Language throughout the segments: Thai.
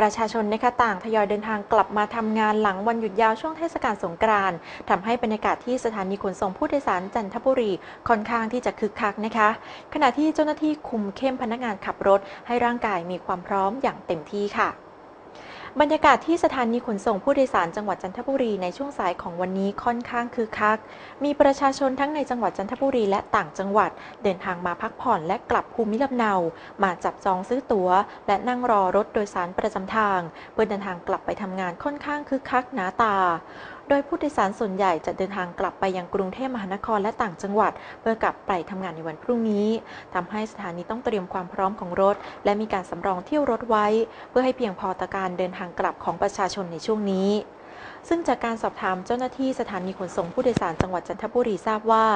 ประชาชนนะคะต่างทยอยเดินทางกลับมาทำงานหลังวันหยุดยาวช่วงเทศกาลสงกรานต์ทำให้บรรยากาศที่สถานีขนส่งผู้โดยสารจันทบุรีค่อนข้างที่จะคึกคักนะคะ ขณะที่เจ้าหน้าที่คุมเข้มพนักงานขับรถ ให้ร่างกายมีความพร้อมอย่างเต็มที่ค่ะ บรรยากาศที่สถานีขนส่งผู้โดยสารจังหวัดจันทบุรีในช่วงสายของวันนี้ค่อนข้างคึกคัก มีประชาชนทั้งในจังหวัดจันทบุรีและต่างจังหวัด เดินทางมาพักผ่อนและกลับภูมิลำเนา มาจับจองซื้อตั๋ว และนั่งรอรถโดยสารประจำทาง เพื่อเดินทางกลับไปทำงานค่อนข้างคึกคักหนาตา โดยผู้โดยสารส่วนใหญ่จะเดินทางกลับไปยังกรุงเทพมหานครและต่างจังหวัด เพื่อกลับไปทำงานในวันพรุ่งนี้ทำให้สถานีต้องเตรียมความพร้อมของรถ และมีการสำรองเที่ยวรถไว้ เพื่อให้เพียงพอต่อการเดินทางกลับของประชาชนในช่วงนี้ ซึ่งจากการสอบถามเจ้าหน้าที่สถานีขนส่งผู้โดยสารจังหวัดจันทบุรีทราบว่า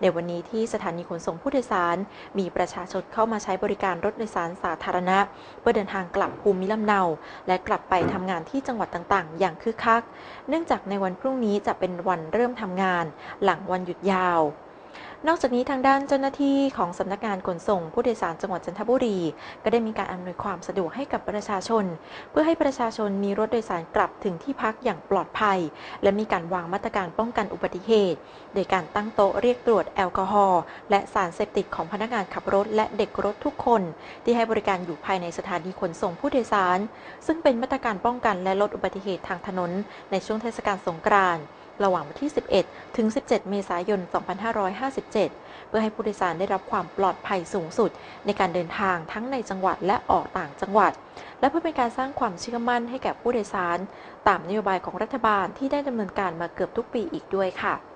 ในวันนี้ที่สถานีขนส่งผู้โดยสาร มีประชาชนเข้ามาใช้บริการรถโดยสารสาธารณะ เพื่อเดินทางกลับภูมิลำเนา และกลับไปทำงานที่จังหวัดต่างๆ อย่างคึกคัก เนื่องจากในวันพรุ่งนี้จะเป็นวันเริ่มทำงาน หลังวันหยุดยาว นอกจากนี้ทางด้านเจ้าหน้าที่ของสำนักงานขนส่งผู้โดยสารจังหวัดจันทบุรี ก็ได้มีการอำนวยความสะดวกให้กับประชาชน เพื่อให้ประชาชนมีรถโดยสารกลับถึงที่พักอย่างปลอดภัย และมีการวางมาตรการป้องกันอุบัติเหตุ โดยการตั้งโต๊ะเรียกตรวจแอลกอฮอล์และสารเสพติดของพนักงานขับรถ และเด็กรถทุกคน ที่ให้บริการอยู่ภายในสถานีขนส่งผู้โดยสาร ซึ่งเป็นมาตรการป้องกันและลดอุบัติเหตุทางถนน ในช่วงเทศกาลสงกรานต์ ระหว่างวันที่ 11 ถึง 17 เมษายน 2557 เพื่อให้ผู้โดยสารได้รับความปลอดภัยสูงสุด ในการเดินทางทั้งในจังหวัดและออกต่างจังหวัด และเพื่อเป็นการสร้างความเชื่อมั่นให้แก่ผู้โดยสาร ตามนโยบายของรัฐบาลที่ได้ดำเนินการมาเกือบทุกปีอีกด้วยค่ะ